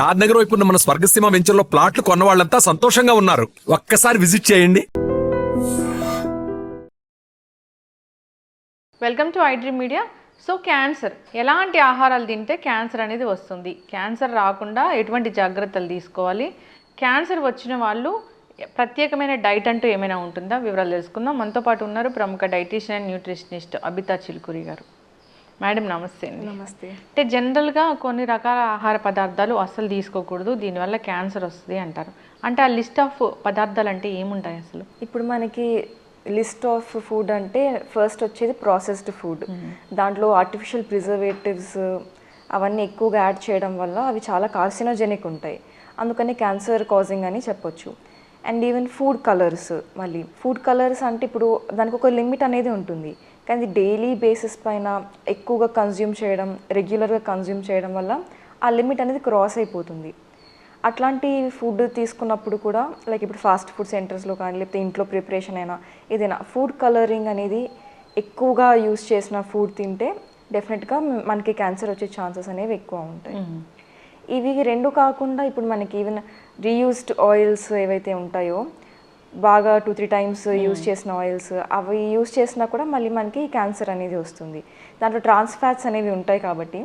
షాద్ నగర్ వైపు ఉన్న మన స్వర్గసీమ వెంచర్లో ప్లాట్లు కొన్న వాళ్ళంతా సంతోషంగా ఉన్నారు. ఒక్కసారి విజిట్ చేయండి. Welcome to iDream media. So cancer. ఎలాంటి ఆహారాలు తింటే క్యాన్సర్ అనేది వస్తుంది. క్యాన్సర్ రాకుండా ఎటువంటి జాగ్రత్తలు తీసుకోవాలి? క్యాన్సర్ వచ్చిన వాళ్ళు ప్రత్యేకమైన డైట్ అంటూ ఏమైనా ఉంటుందా? వివరాలు తెలుసుకుందాం. మనతో పాటు ఉన్నారు ప్రముఖ dietician and nutritionist Abitha Chilkuri గారు. మేడం నమస్తే నమస్తే. అంటే జనరల్గా కొన్ని రకాల ఆహార పదార్థాలు అస్సలు తీసుకోకూడదు దీనివల్ల క్యాన్సర్ వస్తుంది అంటారు. అంటే ఆ లిస్ట్ ఆఫ్ పదార్థాలు అంటే ఏముంటాయి అసలు? ఇప్పుడు మనకి లిస్ట్ ఆఫ్ ఫుడ్ అంటే ఫస్ట్ వచ్చేది ప్రాసెస్డ్ ఫుడ్. దాంట్లో ఆర్టిఫిషియల్ ప్రిజర్వేటివ్స్ అవన్నీ ఎక్కువగా యాడ్ చేయడం వల్ల అవి చాలా కార్సినోజెనిక్ ఉంటాయి. అందుకని క్యాన్సర్ కాజింగ్ అని చెప్పొచ్చు. అండ్ ఈవెన్ ఫుడ్ కలర్స్ మళ్ళీ. ఫుడ్ కలర్స్ అంటే ఇప్పుడు దానికి ఒక లిమిట్ అనేది ఉంటుంది. కానీ డైలీ బేసిస్ పైన ఎక్కువగా కన్జ్యూమ్ చేయడం రెగ్యులర్గా కన్జ్యూమ్ చేయడం వల్ల ఆ లిమిట్ అనేది క్రాస్ అయిపోతుంది. అట్లాంటి ఫుడ్ తీసుకున్నప్పుడు కూడా లైక్ ఇప్పుడు ఫాస్ట్ ఫుడ్ సెంటర్స్లో కానీ లేకపోతే ఇంట్లో ప్రిపరేషన్ అయినా ఏదైనా ఫుడ్ కలరింగ్ అనేది ఎక్కువగా యూస్ చేసిన ఫుడ్ తింటే డెఫినెట్గా మనకి క్యాన్సర్ వచ్చే ఛాన్సెస్ అనేవి ఎక్కువ ఉంటాయి. ఇవి రెండు కాకుండా ఇప్పుడు మనకి ఈవెన్ రీయూస్డ్ ఆయిల్స్ ఏవైతే ఉంటాయో బాగా టూ త్రీ టైమ్స్ యూస్ చేసిన ఆయిల్స్ అవి యూస్ చేసినా కూడా మళ్ళీ మనకి క్యాన్సర్ అనేది వస్తుంది. దాంట్లో ట్రాన్స్ ఫ్యాట్స్ అనేవి ఉంటాయి కాబట్టి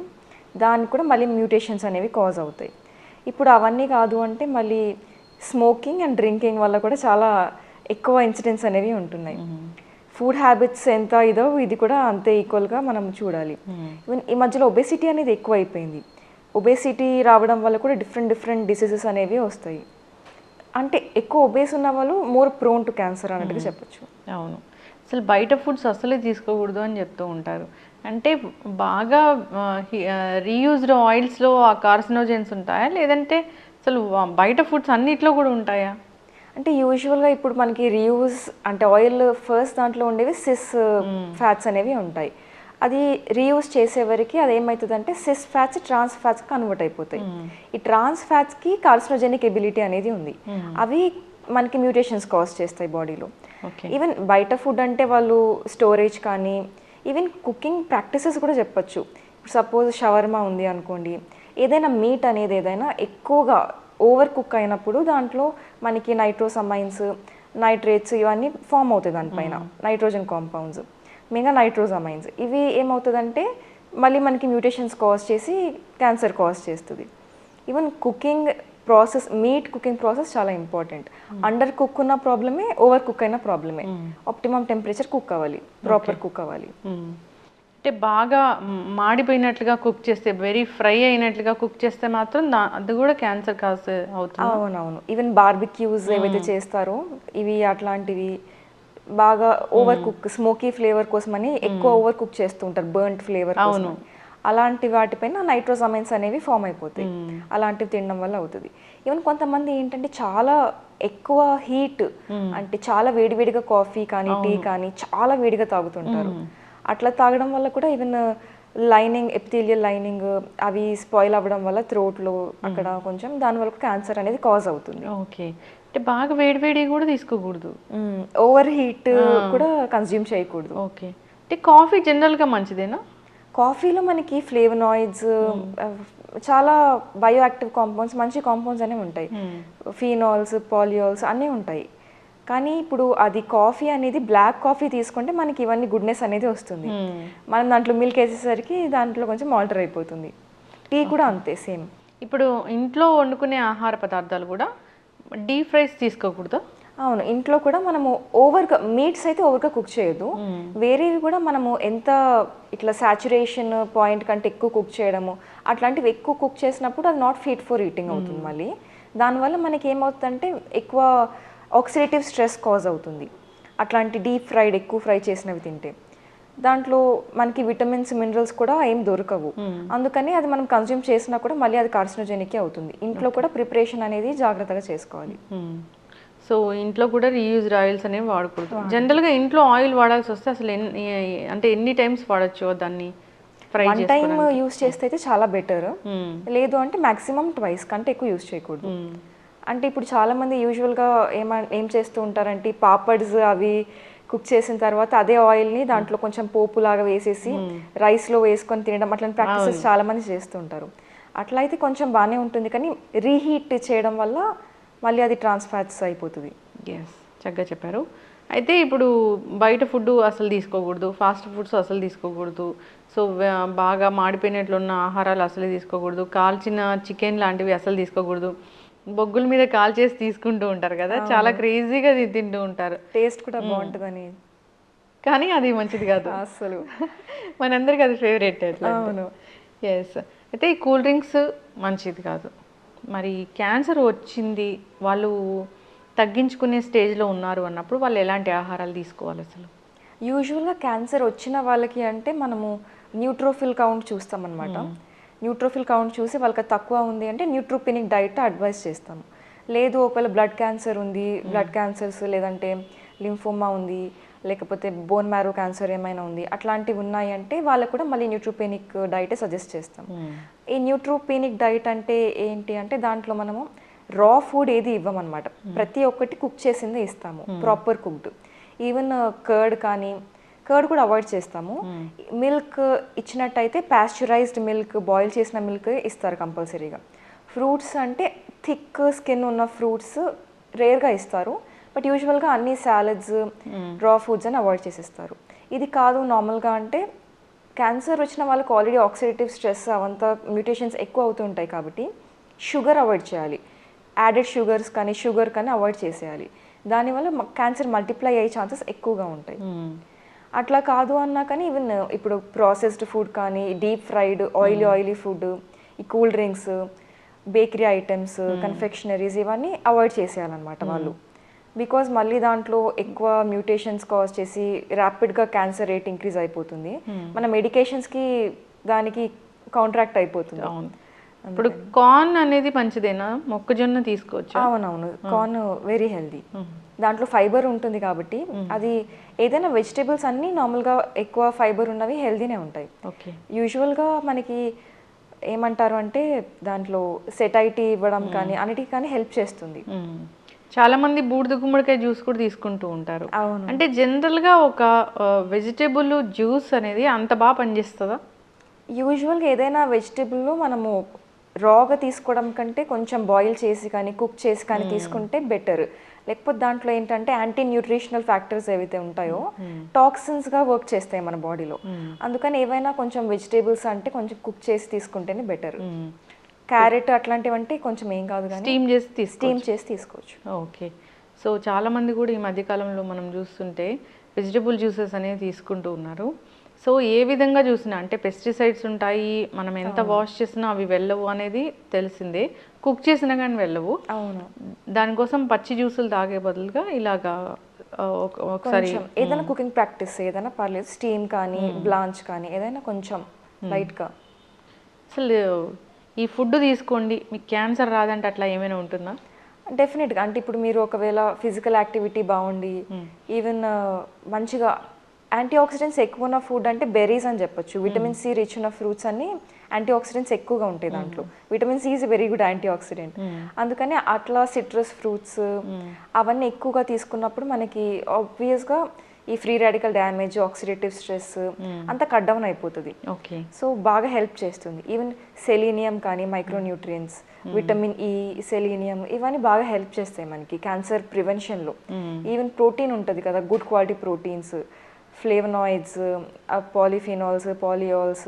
దానికి కూడా మళ్ళీ మ్యూటేషన్స్ అనేవి కాజ్ అవుతాయి. ఇప్పుడు అవన్నీ కాదు అంటే మళ్ళీ స్మోకింగ్ అండ్ డ్రింకింగ్ వల్ల కూడా చాలా ఎక్కువ ఇన్సిడెంట్స్ అనేవి ఉంటున్నాయి. ఫుడ్ హ్యాబిట్స్ ఎంత ఇదో ఇది కూడా అంతే ఈక్వల్గా మనం చూడాలి. ఈవెన్ ఈ మధ్యలో ఒబేసిటీ అనేది ఎక్కువ అయిపోయింది ఒబేసిటీ రావడం వల్ల కూడా డిఫరెంట్ డిఫరెంట్ డిసీజెస్ అనేవి వస్తాయి. అంటే ఎక్కువ ఒబేస్ ఉన్న వాళ్ళు మోర్ ప్రోన్ టు క్యాన్సర్ అన్నట్టుగా చెప్పొచ్చు. అవును. అసలు బయట ఫుడ్స్ అసలే తీసుకోకూడదు అని చెప్తూ ఉంటారు. అంటే బాగా రీయూజ్డ్ ఆయిల్స్లో ఆ కార్సినోజెన్స్ ఉంటాయా? లేదంటే అసలు బయట ఫుడ్స్ అన్నిట్లో కూడా ఉంటాయా? అంటే యూజువల్గా ఇప్పుడు మనకి రీయూజ్ అంటే ఆయిల్ ఫస్ట్ దాంట్లో ఉండేవి సిస్ ఫ్యాట్స్ అనేవి ఉంటాయి. అది రీయూజ్ చేసేవరకు అది ఏమవుతుందంటే cis fats trans fats convert అయిపోతాయి ఈ ట్రాన్స్ ఫ్యాట్స్కి కార్సినోజెనిక్ ఎబిలిటీ అనేది ఉంది. అవి మనకి మ్యూటేషన్స్ కాజ్ చేస్తాయి బాడీలో ఈవెన్ బయట ఫుడ్ అంటే వాళ్ళు స్టోరేజ్ కానీ ఈవెన్ కుకింగ్ ప్రాక్టీసెస్ కూడా చెప్పొచ్చు. ఇప్పుడు సపోజ్ షవర్మా ఉంది అనుకోండి ఏదైనా మీట్ అనేది ఏదైనా ఎక్కువగా ఓవర్ కుక్ అయినప్పుడు దాంట్లో మనకి నైట్రోసమైన్స్ నైట్రేట్స్ ఇవన్నీ ఫామ్ అవుతాయి దానిపైన. నైట్రోజన్ కాంపౌండ్స్ మెయిన్గా నైట్రోజమైన్స్. ఇవి ఏమవుతుందంటే మళ్ళీ మనకి మ్యూటేషన్స్ కాజ్ చేసి క్యాన్సర్ కాజ్ చేస్తుంది. Even cooking process meat cooking process చాలా ఇంపార్టెంట్ అండర్ కుక్ ఉన్న ప్రాబ్లమే ఓవర్ కుక్ అయిన ప్రాబ్లమే ఆప్టిమమ్ టెంపరేచర్ కుక్ అవ్వాలి ప్రాపర్ కుక్ అవ్వాలి. మ్మ్. అంటే బాగా మాడిపోయినట్లుగా కుక్ చేస్తే వెరీ ఫ్రై అయినట్లుగా కుక్ చేస్తే మాత్రం అది కూడా క్యాన్సర్ కాజ్ అవుతుంది? అవునవును. ఈవెన్ బార్బిక్యూస్ ఏవైతే చేస్తారో ఇవి అట్లాంటివి బాగా ఓవర్ కుక్ స్మోకీ ఫ్లేవర్ కోసమని ఎక్కువ ఓవర్ కుక్ చేస్తూ ఉంటారు బర్న్ట్ ఫ్లేవర్ అవును. అలాంటి వాటిపైన నైట్రోజమైన్స్ అనేవి ఫామ్ అయిపోతాయి. అలాంటివి తినడం వల్ల అవుతుంది. ఈవెన్ కొంతమంది ఏంటంటే చాలా ఎక్కువ హీట్ అంటే చాలా వేడివేడిగా కాఫీ కానీ టీ కానీ చాలా వేడిగా తాగుతుంటారు. అట్లా తాగడం వల్ల కూడా ఈవెన్ లైనింగ్ ఎపిథీలియల్ లైనింగ్ అవి స్పాయిల్ అవ్వడం వల్ల థ్రోట్లో అక్కడ కొంచెం దానివల్ల క్యాన్సర్ అనేది కాజ్ అవుతుంది. ఓకే. అంటే బాగా వేడివేడి కూడా తీసుకోకూడదు. ఓవర్ హీట్ కూడా కన్జ్యూమ్ చేయకూడదు. ఓకే. అంటే కాఫీ జనరల్గా మంచిదేనా? కాఫీలో మనకి ఫ్లేవనాయిడ్స్ చాలా బయో యాక్టివ్ కాంపౌండ్స్ మంచి కాంపౌండ్స్ అనేవి ఉంటాయి. ఫీనాల్స్ పాలియోల్స్ అన్నీ ఉంటాయి. కానీ ఇప్పుడు అది కాఫీ అనేది బ్లాక్ కాఫీ తీసుకుంటే మనకి ఇవన్నీ గుడ్నెస్ అనేది వస్తుంది. మనం దాంట్లో మిల్క్ వేసేసరికి దాంట్లో కొంచెం ఆల్టర్ అయిపోతుంది. టీ కూడా అంతే సేమ్ ఇప్పుడు ఇంట్లో వండుకునే ఆహార పదార్థాలు కూడా డీప్ ఫ్రైస్ తీసుకోకూడదు? అవును ఇంట్లో కూడా మనము ఓవర్గా మీట్స్ అయితే ఓవర్గా కుక్ చేయొద్దు. వేరేవి కూడా మనము ఎంత ఇట్లా సాచురేషన్ పాయింట్ కంటే ఎక్కువ కుక్ చేయడము అట్లాంటివి ఎక్కువ కుక్ చేసినప్పుడు అది నాట్ ఫిట్ ఫర్ ఈటింగ్ అవుతుంది మళ్ళీ. దానివల్ల మనకి ఏమవుతుందంటే ఎక్కువ ఆక్సిడేటివ్ స్ట్రెస్ కాజ్ అవుతుంది. అట్లాంటి డీప్ ఫ్రైడ్ ఎక్కువ ఫ్రై చేసినవి తింటే. దాంట్లో మనకి విటమిన్స్ మినరల్స్ కూడా ఏం దొరకవు. అందుకని అది మనం కన్జ్యూమ్ చేసినా కూడా మళ్ళీ అది కార్సినోజెనిక్ అవుతుంది. ఇంట్లో కూడా ప్రిపరేషన్ అనేది జాగ్రత్తగా చేసుకోవాలి. సో ఇంట్లో కూడా రీయూజ్డ్ ఆయిల్స్ అనేవి వాడకూడదు. జనరల్గా ఇంట్లో ఆయిల్ వాడాల్సి వస్తే అసలు ఎన్ని అంటే ఎన్ని టైమ్స్ వాడచ్చు దాన్ని? వన్ టైం యూస్ చేస్తే అయితే చాలా బెటర్ లేదు అంటే మాక్సిమం ట్వైస్ కంటే ఎక్కువ యూస్ చేయకూడదు. అంటే ఇప్పుడు చాలా మంది యూజువల్గా ఏమ ఏం చేస్తూ ఉంటారంటే పాపడ్స్ అవి కుక్ చేసిన తర్వాత అదే ఆయిల్ని దాంట్లో కొంచెం పోపు లాగా వేసేసి రైస్లో వేసుకొని తినడం అట్లాంటి ప్రాక్టీసెస్ చాలా మంది చేస్తూ ఉంటారు అట్లా అయితే కొంచెం బాగానే ఉంటుంది కానీ రీహీట్ చేయడం వల్ల మళ్ళీ అది ట్రాన్స్ఫాట్స్ అయిపోతుంది. ఎస్ చక్కగా చెప్పారు. అయితే ఇప్పుడు బయట ఫుడ్ అసలు తీసుకోకూడదు ఫాస్ట్ ఫుడ్స్ అసలు తీసుకోకూడదు. సో బాగా మాడిపోయినట్లున్న ఆహారాలు అసలు తీసుకోకూడదు. కాల్చిన చికెన్ లాంటివి అసలు తీసుకోకూడదు. బొగ్గుల మీద కాల్ చేసి తీసుకుంటూ ఉంటారు కదా చాలా క్రేజీగా తింటూ ఉంటారు. టేస్ట్ కూడా బాగుంటుందని. కానీ అది మంచిది కాదు. అసలు మనందరికి అది ఫేవరెట్ అవును. ఎస్ అయితే ఈ కూల్ డ్రింక్స్ మంచిది కాదు. మరి క్యాన్సర్ వచ్చింది వాళ్ళు తగ్గించుకునే స్టేజ్లో ఉన్నారు అన్నప్పుడు వాళ్ళు ఎలాంటి ఆహారాలు తీసుకోవాలి అసలు? యూజువల్గా క్యాన్సర్ వచ్చిన వాళ్ళకి అంటే మనము న్యూట్రోఫిల్ కౌంట్ చూస్తామన్నమాట. న్యూట్రోఫిల్ కౌంట్ చూసి వాళ్ళకి తక్కువ ఉంది అంటే న్యూట్రోపెనిక్ డైట్ అడ్వైస్ చేస్తాము. లేదు ఒకవేళ బ్లడ్ క్యాన్సర్ ఉంది బ్లడ్ క్యాన్సర్స్ లేదంటే లింఫోమా ఉంది లేకపోతే బోన్ మ్యారో క్యాన్సర్ ఏమైనా ఉంది అట్లాంటివి ఉన్నాయి అంటే వాళ్ళకు కూడా మళ్ళీ న్యూట్రోపెనిక్ డైటే సజెస్ట్ చేస్తాం ఈ న్యూట్రోపెనిక్ డైట్ అంటే ఏంటి అంటే దాంట్లో మనము రా ఫుడ్ ఏది ఇవ్వమన్నమాట ప్రతి ఒక్కటి కుక్ చేసిందే ఇస్తాము. Proper cooked. ఈవెన్ కర్డ్ కానీ కర్డ్ కూడా అవాయిడ్ చేస్తాము. మిల్క్ ఇచ్చినట్టయితే పాస్చరైజ్డ్ మిల్క్ బాయిల్ చేసిన మిల్క్ ఇస్తారు కంపల్సరీగా. ఫ్రూట్స్ అంటే థిక్ స్కిన్ ఉన్న ఫ్రూట్స్ రేర్గా ఇస్తారు. బట్ యూజువల్గా అన్ని సాలడ్స్ రా ఫుడ్స్ అని అవాయిడ్ చేసేస్తారు. ఇది కాదు నార్మల్గా అంటే క్యాన్సర్ వచ్చిన వాళ్ళకి ఆల్రెడీ ఆక్సిడేటివ్ స్ట్రెస్ అవంతా మ్యూటేషన్స్ ఎక్కువ అవుతుంటాయి కాబట్టి షుగర్ అవాయిడ్ చేయాలి. యాడెడ్ షుగర్స్ కానీ షుగర్ కానీ అవాయిడ్ చేసేయాలి. దానివల్ల క్యాన్సర్ మల్టిప్లై అయ్యే ఛాన్సెస్ ఎక్కువగా ఉంటాయి. అట్లా కాదు అన్నా కానీ ఈవెన్ ఇప్పుడు ప్రాసెస్డ్ ఫుడ్ కానీ deep fried oily oily food ఈ cool drinks bakery items confectioneries ఇవన్నీ అవాయిడ్ చేసేయాలన్నమాట వాళ్ళు. బికాజ్ మళ్ళీ దాంట్లో ఎక్కువ మ్యూటేషన్స్ కాజ్ చేసి ర్యాపిడ్గా క్యాన్సర్ రేట్ ఇంక్రీజ్ అయిపోతుంది. మన మెడికేషన్స్కి దానికి కాంట్రాక్ట్ అయిపోతుంది. అవును. ఇప్పుడు కార్న్ అనేది మంచిదేనా? మొక్కజొన్న తీసుకోవచ్చు? అవునవును. కార్న్ వెరీ హెల్దీ దాంట్లో ఫైబర్ ఉంటుంది కాబట్టి అది ఏదైనా వెజిటేబుల్స్ అన్నీ నార్మల్గా ఎక్కువ ఫైబర్ ఉన్నవి హెల్దీనే ఉంటాయి. ఓకే. యూజువల్గా మనకి ఏమంటారు అంటే దాంట్లో సెటైటీ ఇవ్వడం కానీ అన్నిటికీ కానీ హెల్ప్ చేస్తుంది. చాలా మంది బూడిద గుమ్మడికాయ జ్యూస్ కూడా తీసుకుంటూ ఉంటారు. అవును. అంటే జనరల్గా ఒక వెజిటేబుల్ జ్యూస్ అనేది అంత బాగా పనిచేస్తుందా? యూజువల్గా ఏదైనా వెజిటేబుల్ మనము రాగా తీసుకోవడం కంటే కొంచెం బాయిల్ చేసి కానీ కుక్ చేసి కానీ తీసుకుంటే బెటర్ లేకపోతే దాంట్లో ఏంటంటే యాంటీ న్యూట్రిషనల్ ఫ్యాక్టర్స్ ఏవైతే ఉంటాయో టాక్సిన్స్గా వర్క్ చేస్తాయి మన బాడీలో అందుకని ఏవైనా కొంచెం వెజిటేబుల్స్ అంటే కొంచెం కుక్ చేసి తీసుకుంటేనే బెటర్ క్యారెట్ అట్లాంటివి అంటే కొంచెం ఏం కాదు కానీ స్టీమ్ చేసి స్టీమ్ చేసి తీసుకోవచ్చు. ఓకే సో చాలా మంది కూడా ఈ మధ్యకాలంలో మనం చూస్తుంటే వెజిటబుల్ జ్యూసెస్ అనేవి తీసుకుంటూ ఉన్నారు. సో ఏ విధంగా చూసినా అంటే పెస్టిసైడ్స్ ఉంటాయి మనం ఎంత వాష్ చేసినా అవి వెళ్ళవు అనేది తెలిసిందే. కుక్ చేసినా కానీ వెళ్ళవు. అవును. దానికోసం పచ్చి జ్యూసులు తాగే బదులుగా ఇలాగా ఒకసారి ఏదైనా కుకింగ్ ప్రాక్టీస్ ఏదైనా పర్లేదు. స్టీమ్ కానీ బ్లాంచ్ కానీ ఏదైనా కొంచెం లైట్గా. అసలు ఈ ఫుడ్ తీసుకోండి మీకు క్యాన్సర్ రాదంటే అట్లా ఏమైనా ఉంటుందా? డెఫినెట్గా. అంటే ఇప్పుడు మీరు ఒకవేళ ఫిజికల్ యాక్టివిటీ బాగుండి ఈవెన్ మంచిగా యాంటీ ఆక్సిడెంట్స్ ఎక్కువ ఉన్న ఫుడ్ అంటే బెర్రీస్ అని చెప్పొచ్చు. విటమిన్ సి రిచ్ ఉన్న ఫ్రూట్స్ అన్ని యాంటీ ఆక్సిడెంట్స్ ఎక్కువగా ఉంటాయి దాంట్లో. Vitamin C is very good anti oxidant అందుకని అట్లా సిట్రస్ ఫ్రూట్స్ అవన్నీ ఎక్కువగా తీసుకున్నప్పుడు మనకి ఆబ్వియస్గా ఈ free radical damage oxidative stress అంతా కట్ డౌన్ అయిపోతుంది. ఓకే సో బాగా హెల్ప్ చేస్తుంది. ఈవెన్ సెలీనియం కానీ మైక్రోన్యూట్రియన్స్ విటమిన్ ఈ సెలీనియం ఇవన్నీ బాగా హెల్ప్ చేస్తాయి మనకి క్యాన్సర్ ప్రివెన్షన్లో ఈవెన్ ప్రోటీన్ ఉంటుంది కదా good quality proteins flavonoids polyphenols polyols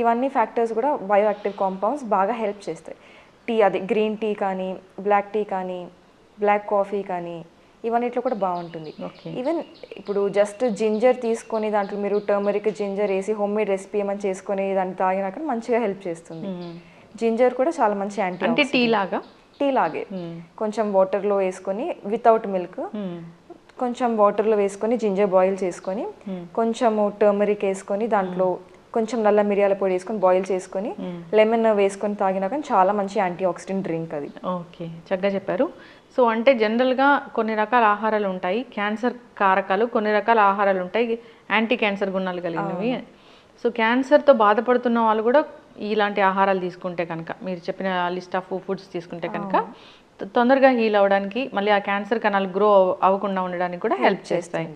ఇవన్నీ ఫ్యాక్టర్స్ కూడా బయోయాక్టివ్ కాంపౌండ్స్ బాగా హెల్ప్ చేస్తాయి. టీ అదే గ్రీన్ టీ కానీ బ్లాక్ టీ కానీ బ్లాక్ కాఫీ కానీ ఇవన్నిట్లో కూడా బాగుంటుంది. ఈవెన్ ఇప్పుడు జస్ట్ జింజర్ తీసుకొని దాంట్లో మీరు టర్మరిక్ జింజర్ వేసి హోమ్ మేడ్ రెసిపీ ఏమైనా చేసుకొని దాన్ని తాగినాక మంచిగా హెల్ప్ చేస్తుంది. జింజర్ కూడా చాలా మంచి యాంటీ అంటే టీ లాగా? టీ లాగే. కొంచెం వాటర్లో వేసుకొని వితౌట్ మిల్క్ కొంచెం వాటర్లో వేసుకొని జింజర్ బాయిల్ చేసుకొని కొంచెము టర్మరిక్ వేసుకొని దాంట్లో కొంచెం నల్ల మిరియాల పొడి వేసుకొని బాయిల్ చేసుకొని లెమన్ వేసుకొని తాగినాక చాలా మంచి యాంటీ ఆక్సిడెంట్ డ్రింక్ అది. ఓకే చక్కగా చెప్పారు. సో అంటే జనరల్గా కొన్ని రకాల ఆహారాలు ఉంటాయి. క్యాన్సర్ కారకాలు కొన్ని రకాల ఆహారాలు ఉంటాయి. యాంటీ క్యాన్సర్ గుణాలు కలిగినవి. సో క్యాన్సర్తో బాధపడుతున్న వాళ్ళు కూడా ఇలాంటి ఆహారాలు తీసుకుంటే కనుక మీరు చెప్పిన లిస్ట్ ఆఫ్ ఫుడ్స్ తీసుకుంటే కనుక తొందరగా హీల్ అవ్వడానికి మళ్ళీ ఆ క్యాన్సర్ కణాలు గ్రో అవ్వకుండా ఉండడానికి కూడా హెల్ప్ చేస్తాయి.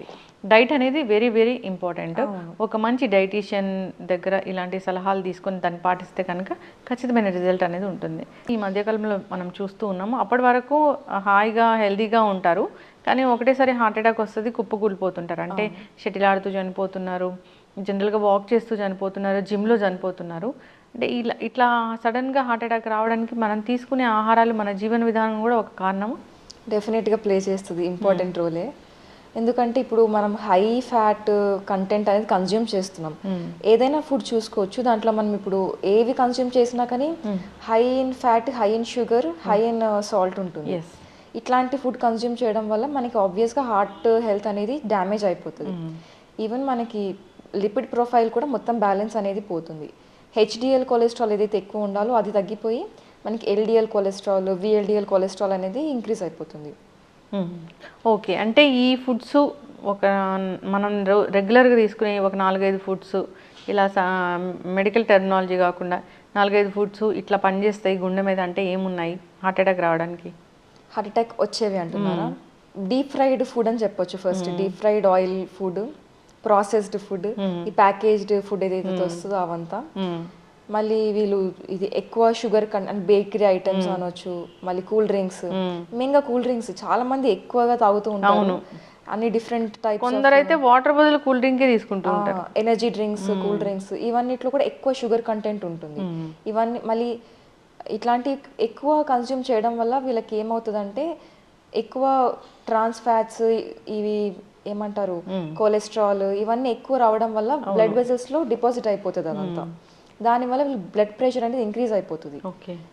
డైట్ అనేది వెరీ వెరీ ఇంపార్టెంట్ ఒక మంచి డైటీషియన్ దగ్గర ఇలాంటి సలహాలు తీసుకొని దాన్ని పాటిస్తే కనుక ఖచ్చితమైన రిజల్ట్ అనేది ఉంటుంది. ఈ మధ్యకాలంలో మనం చూస్తూ ఉన్నాము. అప్పటి వరకు హాయిగా హెల్దీగా ఉంటారు. కానీ ఒకటేసారి హార్ట్ అటాక్ వస్తుంది కుప్పకూలిపోతుంటారు అంటే షటిల్ ఆడుతూ చనిపోతున్నారు జనరల్గా వాక్ చేస్తూ చనిపోతున్నారు జిమ్లో చనిపోతున్నారు. అంటే ఇలా ఇట్లా సడన్గా హార్ట్ అటాక్ రావడానికి మనం తీసుకునే ఆహారాలు మన జీవన విధానం కూడా ఒక కారణము. డెఫినెట్గా ప్లే చేస్తుంది ఇంపార్టెంట్ రోలే ఎందుకంటే ఇప్పుడు మనం హై ఫ్యాట్ కంటెంట్ అనేది కన్జ్యూమ్ చేస్తున్నాం. ఏదైనా ఫుడ్ చూసుకోవచ్చు దాంట్లో మనం ఇప్పుడు ఏవి కన్జ్యూమ్ చేసినా కానీ high in fat high in sugar high in salt ఉంటుంది. ఇట్లాంటి ఫుడ్ కన్జ్యూమ్ చేయడం వల్ల మనకి ఆబ్వియస్గా హార్ట్ హెల్త్ అనేది డ్యామేజ్ అయిపోతుంది. ఈవెన్ మనకి లిపిడ్ ప్రొఫైల్ కూడా మొత్తం బ్యాలెన్స్ అనేది పోతుంది. హెచ్డిఎల్ కొలెస్ట్రాల్ ఏదైతే ఎక్కువ ఉండాలో అది తగ్గిపోయి మనకి ఎల్డిఎల్ కొలెస్ట్రాల్ విఎల్డిఎల్ కొలెస్ట్రాల్ అనేది ఇంక్రీజ్ అయిపోతుంది. ఓకే. అంటే ఈ ఫుడ్స్ ఒక మనం రెగ్యులర్గా తీసుకునే ఒక నాలుగైదు ఫుడ్స్ ఇలా మెడికల్ టెర్మినాలజీ కాకుండా నాలుగైదు ఫుడ్స్ ఇట్లా పనిచేస్తాయి గుండె మీద అంటే ఏమున్నాయి? హార్ట్ అటాక్ రావడానికి? హార్ట్ అటాక్ వచ్చేవి అంటున్నారా? డీప్ ఫ్రైడ్ ఫుడ్ అని చెప్పొచ్చు first. Deep fried oil food. Processed food ఈ ప్యాకేజ్డ్ ఫుడ్ ఏదైతే వస్తుందో అవంతా. మ్మ్. మళ్ళీ వీళ్ళు ఇది ఎక్కువ షుగర్ కంటెంట్ బేకరీ ఐటమ్స్ అనొచ్చు మళ్ళీ కూల్ డ్రింక్స్. మెయిన్గా కూల్ డ్రింక్స్ చాలా మంది ఎక్కువగా తాగుతూ ఉంటారు. అన్ని డిఫరెంట్ టైప్స్ కొందరైతే వాటర్ బదులు కూల్ డ్రింకే తీసుకుంటూ ఉంటారు. ఎనర్జీ డ్రింక్స్ కూల్ డ్రింక్స్ ఇవన్నిట్లో కూడా ఎక్కువ షుగర్ కంటెంట్ ఉంటుంది. ఇవన్నీ మళ్ళీ ఇట్లాంటి ఎక్కువ కన్జ్యూమ్ చేయడం వల్ల వీళ్ళకి ఏమవుతుందంటే ఎక్కువ ట్రాన్స్ ఫ్యాట్స్ ఇవి ఏమంటారు? కొలెస్ట్రాల్ ఇవన్నీ ఎక్కువ రావడం వల్ల బ్లడ్ వెజల్స్లో డిపాజిట్ అయిపోతుంది అదంతా. దానివల్ల వీళ్ళు బ్లడ్ ప్రెషర్ అనేది ఇంక్రీజ్ అయిపోతుంది.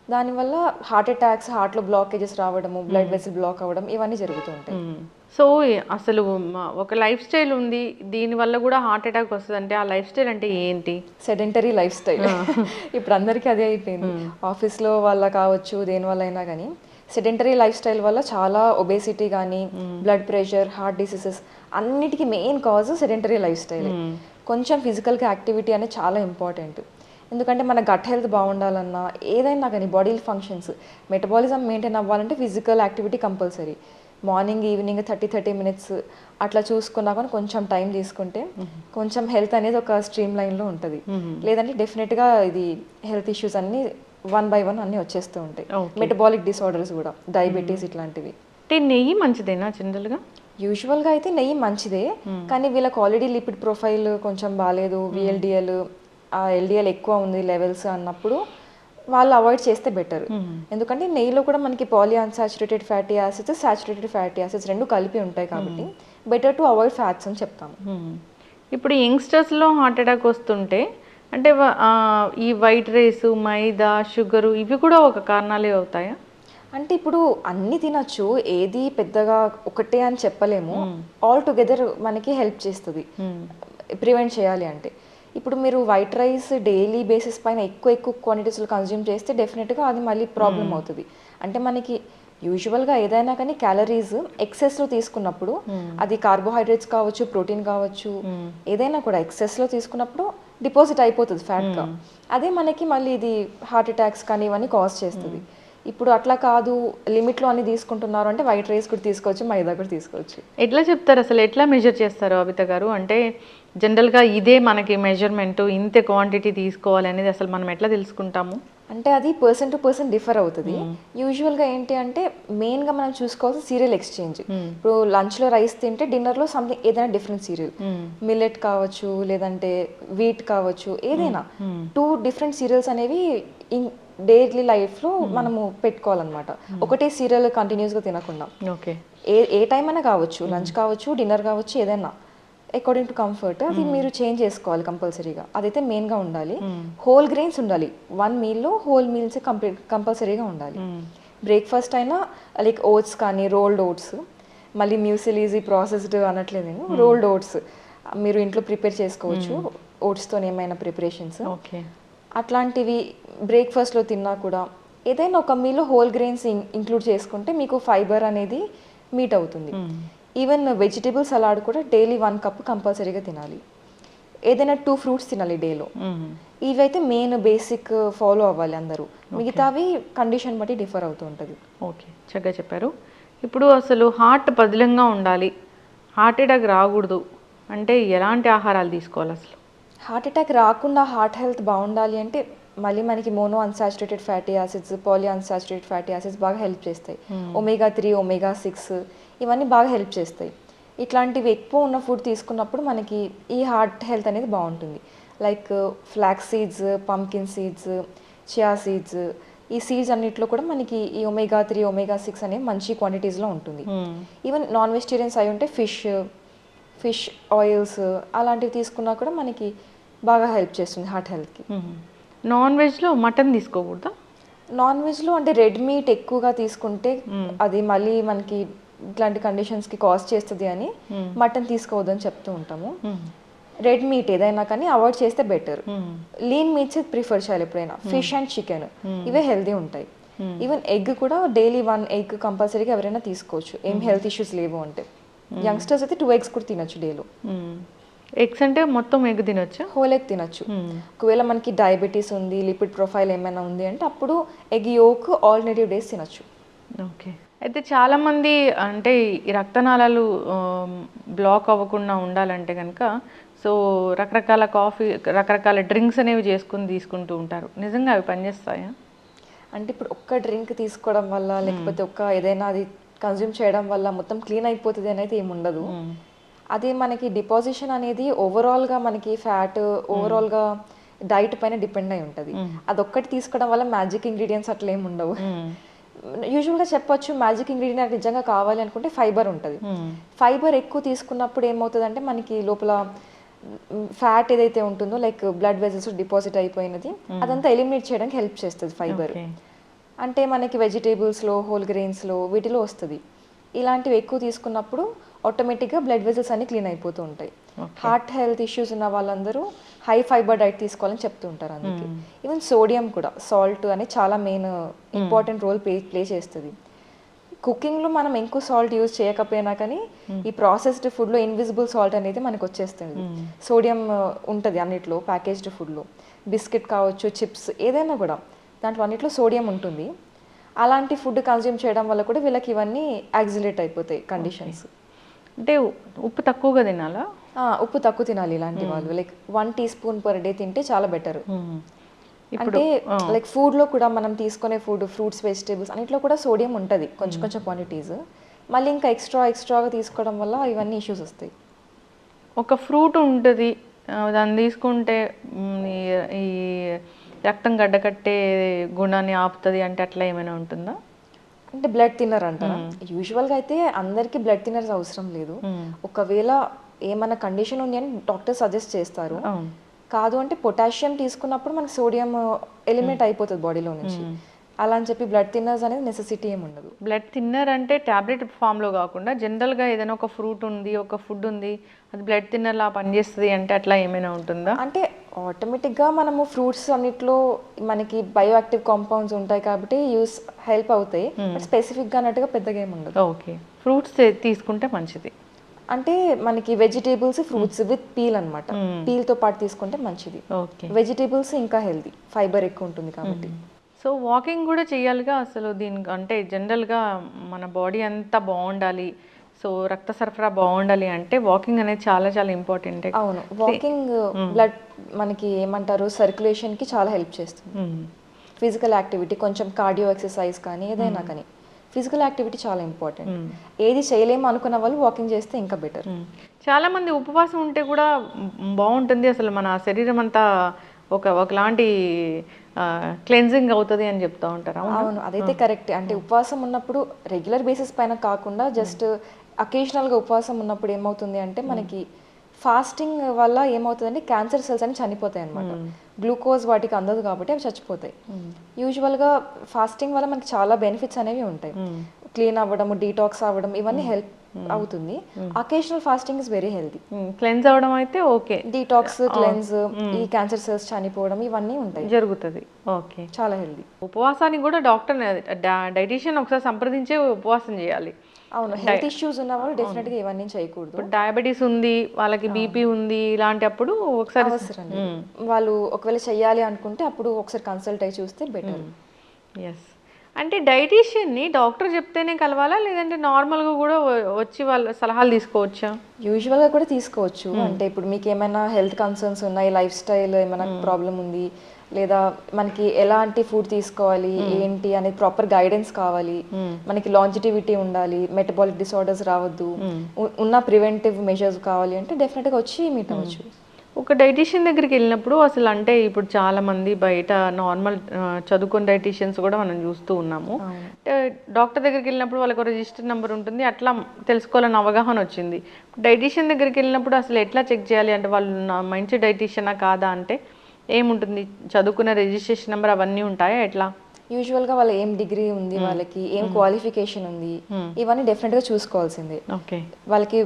దానివల్ల హార్ట్ అటాక్స్ హార్ట్లో బ్లాకేజెస్ రావడము బ్లడ్ వెసల్ బ్లాక్ అవ్వడం ఇవన్నీ జరుగుతూ ఉంటాయి. సో అసలు ఒక లైఫ్ స్టైల్ ఉంది. దీనివల్ల కూడా హార్ట్ అటాక్ వస్తుంది అంటే ఆ లైఫ్ స్టైల్ అంటే ఏంటి? Sedentary life style. ఇప్పుడు అందరికీ అదే అయిపోయింది. ఆఫీస్లో వల్ల కావచ్చు దేని వల్ల అయినా కానీ సెడెంటరీ లైఫ్ స్టైల్ వల్ల చాలా ఒబేసిటీ కానీ బ్లడ్ ప్రెషర్ హార్ట్ డిసీజెస్ అన్నిటికీ main cause sedentary lifestyle కొంచెం ఫిజికల్గా యాక్టివిటీ అనేది చాలా ఇంపార్టెంట్ ఎందుకంటే మన గట్ హెల్త్ బాగుండాలన్నా ఏదైనా కానీ బాడీ ఫంక్షన్స్ మెటబాలిజం మెయింటైన్ అవ్వాలంటే physical activity compulsory morning evening thirty thirty minutes అట్లా చూసుకున్నా కానీ కొంచెం టైం తీసుకుంటే కొంచెం హెల్త్ అనేది ఒక స్ట్రీమ్ లైన్లో ఉంటుంది. లేదంటే డెఫినెట్గా ఇది హెల్త్ ఇష్యూస్ అన్నీ వన్ బై వన్ అన్నీ వచ్చేస్తూ ఉంటాయి. మెటబాలిక్ డిసార్డర్స్ కూడా డయాబెటీస్ ఇట్లాంటివి. అంటే నెయ్యి మంచిదేనా జనరల్గా? యూజువల్గా అయితే నెయ్యి మంచిదే. కానీ వీళ్ళకి ఆల్రెడీ లిపిడ్ ప్రొఫైల్ కొంచెం బాగాలేదు. విఎల్డిఎల్ ఆ ఎల్డిఎల్ ఎక్కువ ఉంది లెవెల్స్ అన్నప్పుడు వాళ్ళు అవాయిడ్ చేస్తే బెటర్ ఎందుకంటే నెయ్యిలో కూడా మనకి poly unsaturated fatty acids saturated fatty acids రెండు కలిపి ఉంటాయి కాబట్టి బెటర్ టు అవాయిడ్ ఫ్యాట్స్ అని చెప్తాము. ఇప్పుడు యంగ్స్టర్స్లో హార్ట్ అటాక్ వస్తుంటే అంటే ఈ వైట్ రైస్ మైదా షుగరు ఇవి కూడా ఒక కారణాలే అవుతాయా? అంటే ఇప్పుడు అన్ని తినొచ్చు ఏది పెద్దగా ఒకటే అని చెప్పలేము. ఆల్ టుగెదర్ మనకి హెల్ప్ చేస్తుంది. ప్రివెంట్ చేయాలి అంటే. ఇప్పుడు మీరు వైట్ రైస్ డైలీ బేసిస్ పైన ఎక్కువ ఎక్కువ క్వాంటిటీస్లో కన్జ్యూమ్ చేస్తే డెఫినెట్గా అది మళ్ళీ ప్రాబ్లం అవుతుంది. అంటే మనకి యూజువల్గా ఏదైనా కానీ క్యాలరీస్ ఎక్సెస్లో తీసుకున్నప్పుడు అది కార్బోహైడ్రేట్స్ కావచ్చు ప్రోటీన్ కావచ్చు ఏదైనా కూడా ఎక్సెస్లో తీసుకున్నప్పుడు డిపాజిట్ అయిపోతుంది ఫ్యాట్గా అదే మనకి మళ్ళీ ఇది హార్ట్ అటాక్స్ కానీ ఇవన్నీ కాజ్ చేస్తుంది. ఇప్పుడు అట్లా కాదు లిమిట్లో అన్ని తీసుకుంటున్నారు అంటే వైట్ రైస్ కూడా తీసుకోవచ్చు మైదా కూడా తీసుకోవచ్చు. ఎట్లా చెప్తారు అసలు? ఎట్లా మెజర్ చేస్తారు అబిత గారు? అంటే జనరల్గా ఇదే మనకి మెజర్మెంట్ ఇంత క్వాంటిటీ తీసుకోవాలి అనేది అసలు మనం ఎట్లా తెలుసుకుంటాము? అంటే అది పర్సన్ టు పర్సన్ డిఫర్ అవుతుంది. యూజువల్గా ఏంటి అంటే మెయిన్గా మనం చూసుకోవాల్సిన సీరియల్ ఎక్స్చేంజ్ ఇప్పుడు లంచ్లో రైస్ తింటే డిన్నర్లో సంథింగ్ ఏదైనా డిఫరెంట్ సీరియల్ మిల్లెట్ కావచ్చు లేదంటే వీట్ కావచ్చు ఏదైనా. టూ డిఫరెంట్ సీరియల్స్ అనేవి డైలీ లైఫ్లో మనము పెట్టుకోవాలన్నమాట. ఒకటే సీరియల్ కంటిన్యూస్గా తినకుండా. ఓకే. ఏ ఏ టైం అయినా కావచ్చు లంచ్ కావచ్చు డిన్నర్ కావచ్చు ఏదైనా. అకార్డింగ్ టు కంఫర్ట్ అది మీరు చేంజ్ చేసుకోవాలి కంపల్సరీగా. అదైతే మెయిన్గా ఉండాలి. హోల్ గ్రెయిన్స్ ఉండాలి. వన్ మీల్లో హోల్ మీల్స్ కంప్లీట్ కంపల్సరీగా ఉండాలి. బ్రేక్ఫాస్ట్ అయినా లైక్ ఓట్స్ కానీ రోల్డ్ ఓట్స్ మళ్ళీ మ్యూసిల్ ఈజీ ప్రాసెస్డ్ అనట్లేదు నేను రోల్డ్ ఓట్స్ మీరు ఇంట్లో ప్రిపేర్ చేసుకోవచ్చు. ఓట్స్తో ఏమైనా ప్రిపరేషన్స్ ఓకే. అట్లాంటివి బ్రేక్ఫాస్ట్లో తిన్నా కూడా ఏదైనా ఒక మీలో హోల్ గ్రెయిన్స్ ఇంక్లూడ్ చేసుకుంటే మీకు ఫైబర్ అనేది మీట్ అవుతుంది. ఈవెన్ వెజిటేబుల్ సలాడ్ కూడా డైలీ వన్ కప్ కంపల్సరీగా తినాలి. ఏదైనా టూ ఫ్రూట్స్ తినాలి డేలో ఇవైతే మెయిన్ బేసిక్ ఫాలో అవ్వాలి అందరూ. మిగతావి కండిషన్ బట్టి డిఫర్ అవుతూ ఉంటుంది. ఓకే చక్కగా చెప్పారు. ఇప్పుడు అసలు హార్ట్ పదిలంగా ఉండాలి. హార్ట్ అటాక్ రాకూడదు. అంటే ఎలాంటి ఆహారాలు తీసుకోవాలి అసలు? హార్ట్ అటాక్ రాకుండా హార్ట్ హెల్త్ బాగుండాలి అంటే మళ్ళీ మనకి mono unsaturated fatty acids poly unsaturated fatty acids బాగా హెల్ప్ చేస్తాయి. ఒమేగా త్రీ ఒమేగా సిక్స్ ఇవన్నీ బాగా హెల్ప్ చేస్తాయి. ఇట్లాంటివి ఎక్కువ ఉన్న ఫుడ్ తీసుకున్నప్పుడు మనకి ఈ హార్ట్ హెల్త్ అనేది బాగుంటుంది. Like flax seeds pumpkin seeds chia seeds ఈ సీడ్స్ అన్నిట్లో కూడా మనకి ఈ ఒమేగా త్రీ ఒమేగా సిక్స్ అనేవి మంచి క్వాంటిటీస్లో ఉంటుంది. ఈవెన్ నాన్ వెజిటేరియన్స్ అయి ఉంటే ఫిష్ ఫిష్ ఆయిల్స్ అలాంటివి తీసుకున్నా కూడా మనకి బాగా హెల్ప్ చేస్తుంది హార్ట్ హెల్త్కి. నాన్ వెజ్లో మటన్ తీసుకోకూడదా? నాన్ వెజ్లో అంటే రెడ్ మీట్ ఎక్కువగా తీసుకుంటే అది మళ్ళీ మనకి ఇట్లాంటి కండిషన్స్కి కాజ్ చేస్తుంది అని మటన్ తీసుకోవద్దని చెప్తూ ఉంటాము. రెడ్ మీట్ ఏదైనా కానీ అవాయిడ్ చేస్తే బెటర్. లీన్ మీట్స్ ప్రిఫర్ చేయాలి ఎప్పుడైనా. Fish and chicken. ఇవే హెల్దీ ఉంటాయి. ఈవెన్ ఎగ్ కూడా డైలీ వన్ ఎగ్ కంపల్సరీగా ఎవరైనా తీసుకోవచ్చు. ఏం హెల్త్ ఇష్యూస్ లేవు అంటే. యంగ్స్టర్స్ అయితే టూ ఎగ్స్ కూడా తినొచ్చు డేలో. ఎగ్స్ అంటే మొత్తం ఎగ్ తినొచ్చా? హోల్ ఎగ్ తినొచ్చు. ఒకవేళ మనకి డయాబెటీస్ ఉంది లిపిడ్ ప్రొఫైల్ ఏమైనా ఉంది అంటే అప్పుడు ఎగ్ యోక్ ఆల్టర్నేటివ్ డేస్ తినొచ్చు. ఓకే. అయితే చాలామంది అంటే ఈ రక్తనాళాలు బ్లాక్ అవ్వకుండా ఉండాలంటే కనుక సో రకరకాల కాఫీ రకరకాల డ్రింక్స్ అనేవి చేసుకుని తీసుకుంటూ ఉంటారు. నిజంగా అవి పనిచేస్తాయా? అంటే ఇప్పుడు ఒక్క డ్రింక్ తీసుకోవడం వల్ల లేకపోతే ఒక్క ఏదైనా అది కన్జ్యూమ్ చేయడం వల్ల మొత్తం క్లీన్ అయిపోతుంది అనేది ఏమి ఉండదు అది మనకి డిపాజిషన్ అనేది ఓవరాల్గా మనకి ఫ్యాట్ ఓవరాల్గా డైట్ పైన డిపెండ్ అయి ఉంటుంది. అదొక్కటి తీసుకోవడం వల్ల మ్యాజిక్ ఇంగ్రీడియంట్స్ అట్లా ఏమి ఉండవు. యూజువల్గా చెప్పొచ్చు మ్యాజిక్ ఇంగ్రీడియంట్ నిజంగా కావాలి అనుకుంటే ఫైబర్ ఉంటుంది. ఫైబర్ ఎక్కువ తీసుకున్నప్పుడు ఏమవుతుందంటే మనకి లోపల ఫ్యాట్ ఏదైతే ఉంటుందో లైక్ బ్లడ్ వెజల్స్ డిపాజిట్ అయిపోయినది అదంతా ఎలిమినేట్ చేయడానికి హెల్ప్ చేస్తుంది ఫైబర్. అంటే మనకి వెజిటేబుల్స్లో హోల్ గ్రెయిన్స్లో వీటిలో వస్తుంది. ఇలాంటివి ఎక్కువ తీసుకున్నప్పుడు ఆటోమేటిక్గా బ్లడ్ వెజల్స్ అన్ని క్లీన్ అయిపోతూ ఉంటాయి. హార్ట్ హెల్త్ ఇష్యూస్ ఉన్న వాళ్ళందరూ హై ఫైబర్ డైట్ తీసుకోవాలని చెప్తూ ఉంటారు అందుకే. ఈవెన్ సోడియం కూడా సాల్ట్ అనేది చాలా main important role play play చేస్తుంది. కుకింగ్లో మనం ఎక్కువ సాల్ట్ యూజ్ చేయకపోయినా కానీ ఈ ప్రాసెస్డ్ ఫుడ్లో ఇన్విజిబుల్ సాల్ట్ అనేది మనకు వచ్చేస్తుంది. సోడియం ఉంటుంది అన్నిట్లో ప్యాకేజ్డ్ ఫుడ్లో బిస్కెట్ కావచ్చు చిప్స్ ఏదైనా కూడా. దాంట్లో అన్నిట్లో సోడియం ఉంటుంది. అలాంటి ఫుడ్ కన్జ్యూమ్ చేయడం వల్ల కూడా వీళ్ళకి ఇవన్నీ యాక్సిలేట్ అయిపోతాయి కండిషన్స్ అంటే ఉప్పు తక్కువగా తినాలా? ఉప్పు తక్కువ తినాలి ఇలాంటి వాళ్ళు. Like one teaspoon per day తింటే చాలా బెటర్ అంటే లైక్ ఫుడ్లో కూడా మనం తీసుకునే ఫుడ్ ఫ్రూట్స్ వెజిటేబుల్స్ అన్నిట్లో కూడా సోడియం ఉంటుంది. కొంచెం కొంచెం క్వాంటిటీస్ మళ్ళీ ఇంకా ఎక్స్ట్రా ఎక్స్ట్రాగా తీసుకోవడం వల్ల ఇవన్నీ ఇష్యూస్ వస్తాయి. ఒక ఫ్రూట్ ఉంటుంది. దాన్ని తీసుకుంటే ఈ రక్తం గడ్డకట్టే గుణాన్ని ఆపుతుంది అంటే అట్లా ఏమైనా ఉంటుందా? అంటే బ్లడ్ థిన్నర్ అంటారా? యూజువల్గా అయితే అందరికీ బ్లడ్ థిన్నర్స్ అవసరం లేదు. ఒకవేళ ఏమైనా కండిషన్ ఉంది అని డాక్టర్ సజెస్ట్ చేస్తారు. కాదు అంటే పొటాషియం తీసుకున్నప్పుడు మనకి సోడియం ఎలిమినేట్ అయిపోతుంది బాడీలో నుంచి. అలా అని చెప్పి బ్లడ్ థిన్నర్స్ అనేది నెసెసిటీ ఏమి ఉండదు. బ్లడ్ థిన్నర్ అంటే ట్యాబ్లెట్ ఫామ్లో కాకుండా జనరల్గా ఏదైనా ఒక ఫ్రూట్ ఉంది ఒక ఫుడ్ ఉంది అది బ్లడ్ థిన్నర్లా పనిచేస్తుంది అంటే అట్లా ఏమైనా ఉంటుందా? అంటే ఆటోమేటిక్గా మనము ఫ్రూట్స్ అన్నిట్లో మనకి బయో యాక్టివ్ కాంపౌండ్స్ ఉంటాయి కాబట్టి యూస్ హెల్ప్ అవుతాయి. బట్ స్పెసిఫిక్గా అన్నట్టుగా పెద్దగా ఏమి ఉండదు. ఓకే ఫ్రూట్స్ తీసుకుంటే మంచిది. అంటే మనకి వెజిటేబుల్స్ ఫ్రూట్స్ విత్ పీల్ అనమాట తో పాటు తీసుకుంటే మంచిది. ఓకే వెజిటేబుల్స్ ఇంకా హెల్దీ ఫైబర్ ఎక్కువ ఉంటుంది కాబట్టి. సో వాకింగ్ కూడా చేయాలిగా అసలు దీనికి అంటే జనరల్గా మన బాడీ అంతా బాగుండాలి. సో రక్త సరఫరా బాగుండాలి అంటే వాకింగ్ అనేది చాలా చాలా ఇంపార్టెంట్. అవును. వాకింగ్ బ్లడ్ మనకి ఏమంటారు సర్క్యులేషన్కి చాలా హెల్ప్ చేస్తుంది. ఫిజికల్ యాక్టివిటీ కొంచెం కార్డియో ఎక్సర్సైజ్ కానీ ఏదైనా కానీ. ఫిజికల్ యాక్టివిటీ చాలా ఇంపార్టెంట్. ఏది చేయలేము అనుకున్న వాళ్ళు వాకింగ్ చేస్తే ఇంకా బెటర్. చాలా మంది ఉపవాసం ఉంటే కూడా బాగుంటుంది అసలు మన శరీరం అంతా ఒక ఒకలాంటి క్లెన్జింగ్ అవుతుంది అని చెప్తా ఉంటారు అవునా? అదైతే కరెక్ట్. అంటే ఉపవాసం ఉన్నప్పుడు రెగ్యులర్ బేసిస్ పైన కాకుండా జస్ట్ అకేషనల్గా ఉపవాసం ఉన్నప్పుడు ఏమవుతుంది అంటే మనకి ఫాస్టింగ్ వల్ల ఏమవుతుందంటే క్యాన్సర్ సెల్స్ అని చనిపోతాయి అనమాట గ్లూకోజ్ వాటికి అందదు కాబట్టి అవి చచ్చిపోతాయి. యూజువల్గా ఫాస్టింగ్ వల్ల మనకి చాలా బెనిఫిట్స్ అనేవి ఉంటాయి. క్లీన్ అవ్వడం డీటాక్స్ అవ్వడం ఇవన్నీ హెల్ప్ అవుతుంది. Occasional fasting is very healthy cleanse అవ్వడం అయితే ఓకే. డీటాక్స్ క్లెన్స్ ఈ క్యాన్సర్ సెల్స్ చనిపోవడం ఇవన్నీ ఉంటాయి. జరుగుతుంది. ఓకే. చాలా హెల్దీ ఉపవాసానికి కూడా డాక్టర్ డైటీషియన్ ఒకసారి సంప్రదించే ఉపవాసం చేయాలి. అవును. హెల్త్ ఇష్యూస్ ఉన్న వాళ్ళు డెఫినెట్గా ఇవన్నీ చేయకూడదు. డయాబెటీస్ ఉంది వాళ్ళకి బీపీ ఉంది ఇలాంటప్పుడు ఒకసారి అవసరం లేదు. వాళ్ళు ఒకవేళ చెయ్యాలి అనుకుంటే అప్పుడు ఒకసారి కన్సల్ట్ అయ్యి చూస్తే బెటర్ ఎస్ అంటే డైటీషియన్ని డాక్టర్ చెప్తేనే కలవాలా? లేదంటే నార్మల్గా కూడా వచ్చి వాళ్ళ సలహాలు తీసుకోవచ్చా? యూజువల్గా కూడా తీసుకోవచ్చు. అంటే ఇప్పుడు మీకు ఏమైనా హెల్త్ కన్సర్న్స్ ఉన్నాయి లైఫ్ స్టైల్ ఏమైనా ప్రాబ్లం ఉంది లేదా మనకి ఎలాంటి ఫుడ్ తీసుకోవాలి ఏంటి అనేది ప్రాపర్ గైడెన్స్ కావాలి మనకి లాంజిటివిటీ ఉండాలి మెటబాలిక్ డిసార్డర్స్ రావద్దు ఉన్న ప్రివెంటివ్ మెజర్స్ కావాలి అంటే డెఫినెట్గా వచ్చి మీట్ అవ్వచ్చు. ఒక డైటీషియన్ దగ్గరికి వెళ్ళినప్పుడు అసలు అంటే ఇప్పుడు చాలా మంది బయట నార్మల్ చదువుకున్న డైటీషియన్స్ కూడా మనం చూస్తూ ఉన్నాము. డాక్టర్ దగ్గరికి వెళ్ళినప్పుడు వాళ్ళకి రిజిస్టర్ నెంబర్ ఉంటుంది. అట్లా తెలుసుకోవాలని అవగాహన వచ్చింది. డైటీషియన్ దగ్గరికి వెళ్ళినప్పుడు అసలు ఎట్లా చెక్ చేయాలి? అంటే వాళ్ళు మంచి డైటీషియనా కాదా అంటే ఏముంటుంది? చదువుకున్న రిజిస్ట్రేషన్ నెంబర్ అవన్నీ ఉంటాయా? ఎట్లా? యూజువల్గా వాళ్ళ ఏం డిగ్రీ ఉంది వాళ్ళకి ఏం క్వాలిఫికేషన్ ఉంది ఇవన్నీ డెఫినెట్గా చూసుకోవాల్సిందే. ఓకే. వాళ్ళకి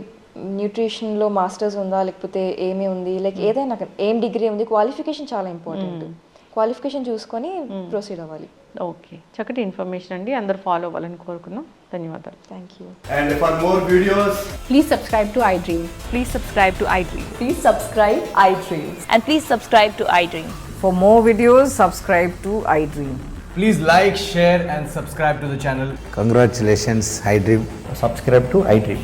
న్యూట్రిషన్లో మాస్టర్స్ ఉందా లేకపోతే ఏమి ఉంది? Like hmm. ఏదైనా ఏం డిగ్రీ ఉంది? క్వాలిఫికేషన్ చాలా ఇంపార్టెంట్. Hmm. క్వాలిఫికేషన్ చూసుకొని hmm. ప్రొసీడ్ అవ్వాలి. ఓకే. చక్కటి ఇన్ఫర్మేషన్ అండి. అందరు ఫాలో అవ్వాలని కోరుకున్నాం. ధన్యవాదాలు. Thank you and for more videos please subscribe to iDream please subscribe to iDream please subscribe iDream and please subscribe to iDream for more videos subscribe to iDream please like share and subscribe to the channel congratulations iDream subscribe to iDream